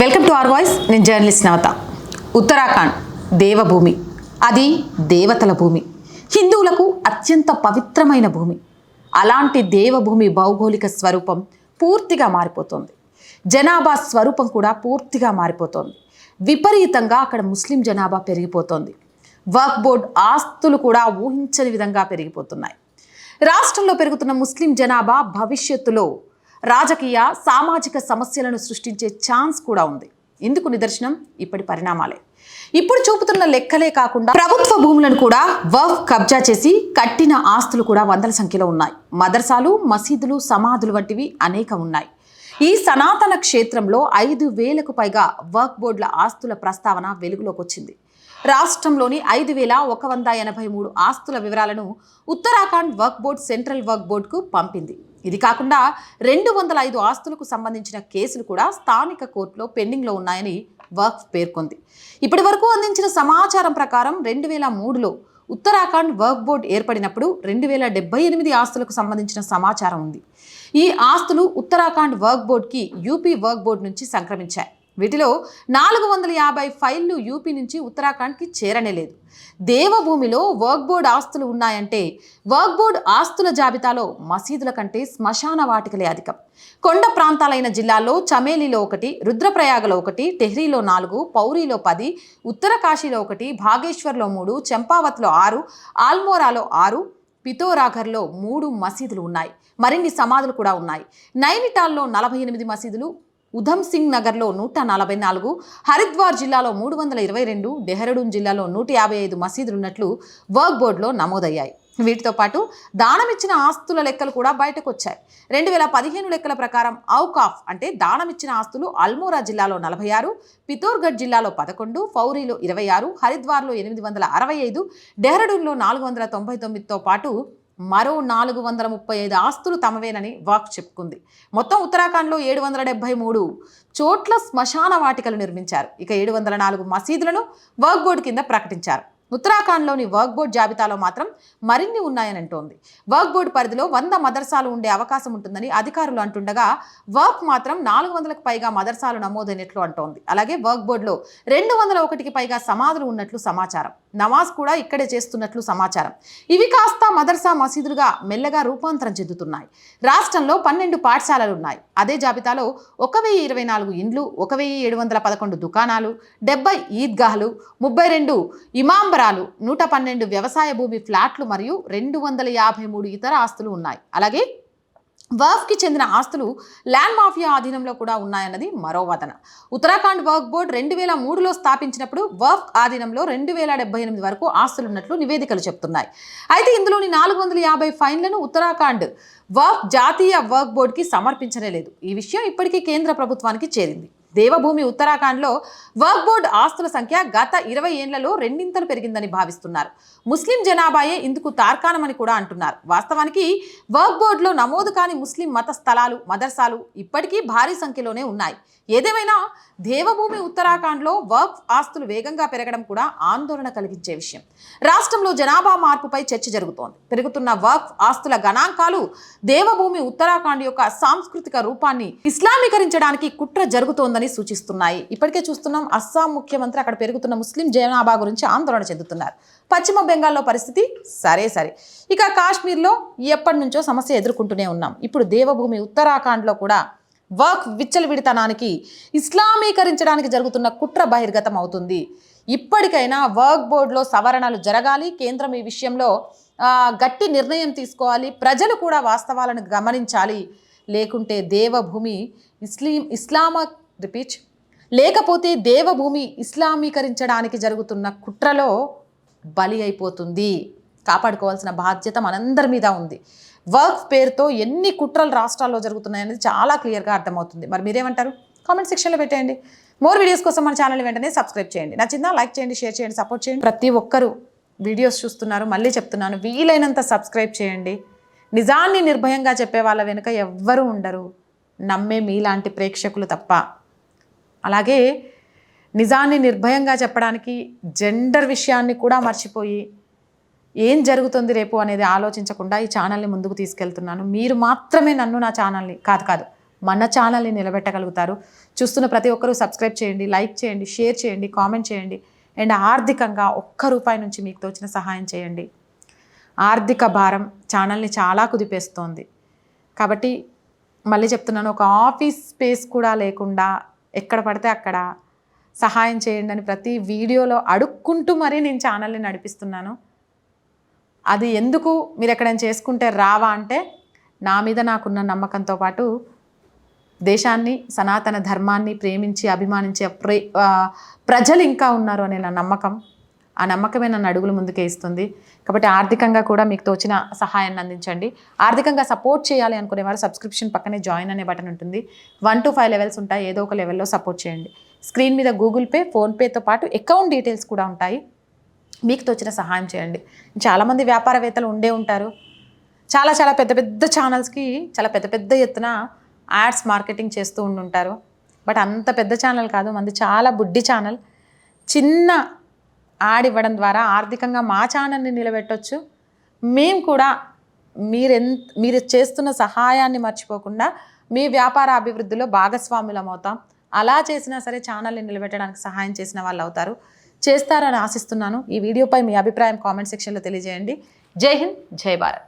Welcome to R voice. నేను journalist Navata. Uttarakhand దేవభూమి. అది దేవతల భూమి. హిందువులకు అత్యంత పవిత్రమైన భూమి. అలాంటి దేవభూమి భౌగోళిక స్వరూపం పూర్తిగా మారిపోతుంది. జనాభా స్వరూపం కూడా పూర్తిగా మారిపోతోంది. విపరీతంగా అక్కడ ముస్లిం జనాభా పెరిగిపోతోంది. వర్క్ బోర్డ్ ఆస్తులు కూడా ఊహించని విధంగా పెరిగిపోతున్నాయి. రాష్ట్రంలో పెరుగుతున్న ముస్లిం జనాభా భవిష్యత్తులో రాజకీయ సామాజిక సమస్యలను సృష్టించే ఛాన్స్ కూడా ఉంది. ఇందుకు నిదర్శనం? ఇప్పటి పరిణామాలే. ఇప్పుడు చూపుతున్న లెక్కలే కాకుండా ప్రభుత్వ భూములను కూడా వఫ్ కబ్జా చేసి కట్టిన ఆస్తులు కూడా వందల సంఖ్యలో ఉన్నాయి. మదర్సాలు మసీదులు సమాధులు వంటివి అనేక ఉన్నాయి. ఈ సనాతన క్షేత్రంలో ఐదు వేలకు పైగా వర్క్ బోర్డుల ఆస్తుల ప్రస్తావన వెలుగులోకి వచ్చింది రాష్ట్రంలోని ఐదు వేల ఒక వంద ఎనభై మూడు ఆస్తుల వివరాలను ఉత్తరాఖండ్ వర్క్ బోర్డ్ సెంట్రల్ వర్క్ బోర్డుకు పంపింది. ఇది కాకుండా రెండు వందల ఐదు ఆస్తులకు సంబంధించిన కేసులు కూడా స్థానిక కోర్టులో పెండింగ్లో ఉన్నాయని వర్క్ పేర్కొంది. ఇప్పటి వరకు అందించిన సమాచారం ప్రకారం రెండు వేల మూడులో ఉత్తరాఖండ్ వర్క్ బోర్డ్ ఏర్పడినప్పుడు రెండు వేల డెబ్బై ఎనిమిది ఆస్తులకు సంబంధించిన సమాచారం ఉంది. ఈ ఆస్తులు ఉత్తరాఖండ్ వర్క్ బోర్డ్కి యూపీ వర్క్ బోర్డ్ నుంచి సంక్రమించాయి. వీటిలో నాలుగు వందల యాభై ఫైళ్ళు యూపీ నుంచి ఉత్తరాఖండ్కి చేరనేలేదు. దేవభూమిలో వర్క్ బోర్డ్ ఆస్తులు ఉన్నాయంటే వర్క్ బోర్డ్ ఆస్తుల జాబితాలో మసీదుల కంటే శ్మశాన వాటికలే అధికం. కొండ ప్రాంతాలైన జిల్లాల్లో చమేలిలో ఒకటి రుద్రప్రయాగలో ఒకటి టెహ్రీలో నాలుగు పౌరీలో పది ఉత్తరకాశీలో ఒకటి భాగేశ్వర్లో మూడు చంపావత్లో ఆరు ఆల్మోరాలో ఆరు పితోరాఘర్లో మూడు మసీదులు ఉన్నాయి. మరిన్ని సమాధులు కూడా ఉన్నాయి. నైనిటాల్లో నలభై ఎనిమిది మసీదులు ఉధమ్ సింగ్ నగర్లో నూట నలభై నాలుగు హరిద్వార్ జిల్లాలో మూడు వందల ఇరవై రెండు డెహ్రడూన్ జిల్లాలో నూట యాభై ఐదు మసీదులున్నట్లు వర్క్ బోర్డులో నమోదయ్యాయి. వీటితో పాటు దానమిచ్చిన ఆస్తుల లెక్కలు కూడా బయటకు వచ్చాయి రెండు వేల పదిహేను లెక్కల ప్రకారం ఔకాఫ్ అంటే దానమిచ్చిన ఆస్తులు అల్మోరా జిల్లాలో నలభై ఆరు పితోర్గఢ్ జిల్లాలో పదకొండు ఫౌరీలో ఇరవై ఆరు హరిద్వార్లో ఎనిమిది వందల అరవై ఐదు డెహ్రడూన్లో నాలుగు వందల తొంభై తొమ్మిదితో పాటు మరో నాలుగు వందల ముప్పై ఐదు ఆస్తులు తమవేనని వాక్ చెప్పుకుంది. మొత్తం ఉత్తరాఖండ్లో ఏడు వందల డెబ్బై మూడు చోట్ల శ్మశాన వాటికలు నిర్మించారు. ఇక ఏడు వందల నాలుగు మసీదులను వర్క్ బోర్డు కింద ప్రకటించారు. ఉత్తరాఖండ్లోని వర్క్ బోర్డ్ జాబితాలో మాత్రం మరిన్ని ఉన్నాయని అంటోంది. వర్క్ బోర్డు పరిధిలో వంద మదర్సాలు ఉండే అవకాశం ఉంటుందని అధికారులు అంటుండగా వర్క్ మాత్రం నాలుగు వందలకు పైగా మదర్సాలు నమోదైనట్లు అంటోంది. అలాగే వర్క్ బోర్డులో రెండు వందల ఒకటికి పైగా సమాధులు ఉన్నట్లు సమాచారం. నమాజ్ కూడా ఇక్కడే చేస్తున్నట్లు సమాచారం. ఇవి కాస్త మదర్సా మసీదులుగా మెల్లగా రూపాంతరం చెందుతున్నాయి. రాష్ట్రంలో పన్నెండు పాఠశాలలు ఉన్నాయి. అదే జాబితాలో ఒక వెయ్యి ఇరవై నాలుగు ఇండ్లు ఒక వెయ్యి ఏడు వందల పదకొండు దుకాణాలు డెబ్బై ఈద్గాహలు ముప్పై రెండు ఎకరాలు నూట పన్నెండు వ్యవసాయ భూమి ఫ్లాట్లు మరియు రెండు వందల యాభై మూడు ఇతర ఆస్తులు ఉన్నాయి. అలాగే వర్ఫ్కి చెందిన ఆస్తులు ల్యాండ్ మాఫియా ఆధీనంలో కూడా ఉన్నాయన్నది మరో వదన. ఉత్తరాఖండ్ వర్క్ బోర్డ్ రెండు వేల మూడులో స్థాపించినప్పుడు వర్ఫ్ ఆధీనంలో రెండు వేల డెబ్బై ఎనిమిది వరకు ఆస్తులున్నట్లు నివేదికలు చెప్తున్నాయి. అయితే ఇందులోని నాలుగు వందల యాభై ఫైన్లను ఉత్తరాఖండ్ వర్ఫ్ జాతీయ వర్క్ బోర్డుకి సమర్పించనే లేదు. ఈ విషయం ఇప్పటికీ కేంద్ర ప్రభుత్వానికి చేరింది. దేవభూమి ఉత్తరాఖండ్లో వర్క్ బోర్డ్ ఆస్తుల సంఖ్య గత ఇరవై ఏళ్ళలో రెండింతలు పెరిగిందని భావిస్తున్నారు. ముస్లిం జనాభాయే ఇందుకు తార్కాణమని కూడా అంటున్నారు. వాస్తవానికి వర్క్ బోర్డులో నమోదు కాని ముస్లిం మత స్థలాలు మదర్సాలు ఇప్పటికీ భారీ సంఖ్యలోనే ఉన్నాయి. ఏదేమైనా దేవభూమి ఉత్తరాఖండ్లో వర్క్ ఆస్తులు వేగంగా పెరగడం కూడా ఆందోళన కలిగించే విషయం. రాష్ట్రంలో జనాభా మార్పుపై చర్చ జరుగుతోంది. పెరుగుతున్న వర్క్ ఆస్తుల గణాంకాలు దేవభూమి ఉత్తరాఖండ్ యొక్క సాంస్కృతిక రూపాన్ని ఇస్లామీకరించడానికి కుట్ర జరుగుతోందని సూచిస్తున్నాయి. ఇప్పటికే చూస్తున్నాం అస్సాం ముఖ్యమంత్రి అక్కడ పెరుగుతున్న ముస్లిం జనాభా గురించి ఆందోళన చెందుతున్నారు. పశ్చిమ బెంగాల్లో పరిస్థితి సరే సరే. ఇక కాశ్మీర్లో ఎప్పటి నుంచో సమస్య ఎదుర్కొంటూనే ఉన్నాం. ఇప్పుడు దేవభూమి ఉత్తరాఖండ్లో కూడా వర్క్ విచ్చలవిడితనానికి ఇస్లామీకరించడానికి జరుగుతున్న కుట్ర బహిర్గతం అవుతుంది ఇప్పటికైనా వర్క్ బోర్డులో సవరణలు జరగాలి కేంద్రం ఈ విషయంలో గట్టి నిర్ణయం తీసుకోవాలి ప్రజలు కూడా వాస్తవాలను గమనించాలి. లేకుంటే దేవభూమి ఇస్లీం ఇస్లామ రిపీచ్ లేకపోతే దేవభూమి ఇస్లామీకరించడానికి జరుగుతున్న కుట్రలో బలి అయిపోతుంది. కాపాడుకోవాల్సిన బాధ్యత మనందరి మీద ఉంది. వర్క్ పేరుతో ఎన్ని కుట్రలు రాష్ట్రాల్లో జరుగుతున్నాయనేది చాలా క్లియర్గా అర్థమవుతుంది. మరి మీరేమంటారు? కామెంట్ సెక్షన్లో పెట్టేయండి. మోర్ వీడియోస్ కోసం మన ఛానల్ వెంటనే సబ్స్క్రైబ్ చేయండి. నచ్చిందా? లైక్ చేయండి షేర్ చేయండి సపోర్ట్ చేయండి. ప్రతి ఒక్కరూ వీడియోస్ చూస్తున్నారు మళ్ళీ చెప్తున్నాను వీలైనంత సబ్స్క్రైబ్ చేయండి. నిజాన్ని నిర్భయంగా చెప్పే వాళ్ళ వెనుక ఎవ్వరూ ఉండరు. నమ్మే మీలాంటి ప్రేక్షకులు తప్ప. అలాగే నిజాన్ని నిర్భయంగా చెప్పడానికి జెండర్ విషయాన్ని కూడా మర్చిపోయి ఏం జరుగుతుంది రేపు అనేది ఆలోచించకుండా ఈ ఛానల్ని ముందుకు తీసుకెళ్తున్నాను. మీరు మాత్రమే నన్ను నా ఛానల్ని కాదు కాదు మన ఛానల్ని నిలబెట్టగలుగుతారు. చూస్తున్న ప్రతి ఒక్కరూ సబ్స్క్రైబ్ చేయండి లైక్ చేయండి షేర్ చేయండి కామెంట్ చేయండి. అండ్ ఆర్థికంగా ఒక్క రూపాయి నుంచి మీకు తోచిన సహాయం చేయండి. ఆర్థిక భారం ఛానల్ని చాలా కుదిపేస్తోంది. కాబట్టి మళ్ళీ చెప్తున్నాను ఒక ఆఫీస్ స్పేస్ కూడా లేకుండా ఎక్కడ పడితే అక్కడ సహాయం చేయండి అని ప్రతి వీడియోలో అడుక్కుంటూ మరీ నేను ఛానల్ని నడిపిస్తున్నాను. అది ఎందుకు మీరు ఎక్కడైనా చేసుకుంటే రావా అంటే నా మీద నాకున్న నమ్మకంతో పాటు దేశాన్ని సనాతన ధర్మాన్ని ప్రేమించి అభిమానించే ప్రే ప్రజలు ఇంకా ఉన్నారు అనే నా నమ్మకం. ఆ నమ్మకమే నన్ను అడుగులు ముందుకే ఇస్తుంది. కాబట్టి ఆర్థికంగా కూడా మీకు తోచిన సహాయాన్ని అందించండి. ఆర్థికంగా సపోర్ట్ చేయాలి అనుకునేవారు సబ్స్క్రిప్షన్ పక్కనే జాయిన్ అనే బటన్ ఉంటుంది. వన్ టు ఫైవ్ లెవెల్స్ ఉంటాయి. ఏదో ఒక లెవెల్లో సపోర్ట్ చేయండి. స్క్రీన్ మీద గూగుల్ పే ఫోన్పేతో పాటు అకౌంట్ డీటెయిల్స్ కూడా ఉంటాయి. మీకు తోచిన సహాయం చేయండి. చాలామంది వ్యాపారవేత్తలు ఉండే ఉంటారు. చాలా చాలా పెద్ద పెద్ద ఛానల్స్కి చాలా పెద్ద పెద్ద ఎత్తున యాడ్స్ మార్కెటింగ్ చేస్తూ ఉండుంటారు. బట్ అంత పెద్ద ఛానల్ కాదు మంది చాలా బుడ్డి ఛానల్. చిన్న యాడ్ ఇవ్వడం ద్వారా ఆర్థికంగా మా ఛానల్ని నిలబెట్టవచ్చు మేము కూడా మీరెంత మీరు చేస్తున్న సహాయాన్ని మర్చిపోకుండా మీ వ్యాపార అభివృద్ధిలో భాగస్వాములం అవుతాం అలా చేసినా సరే ఛానల్ని నిలబెట్టడానికి సహాయం చేసిన వాళ్ళు అవుతారు చేస్తారని ఆశిస్తున్నాను. ఈ వీడియోపై మీ అభిప్రాయం కామెంట్ సెక్షన్లో తెలియజేయండి. జై హింద్ జై భారత్.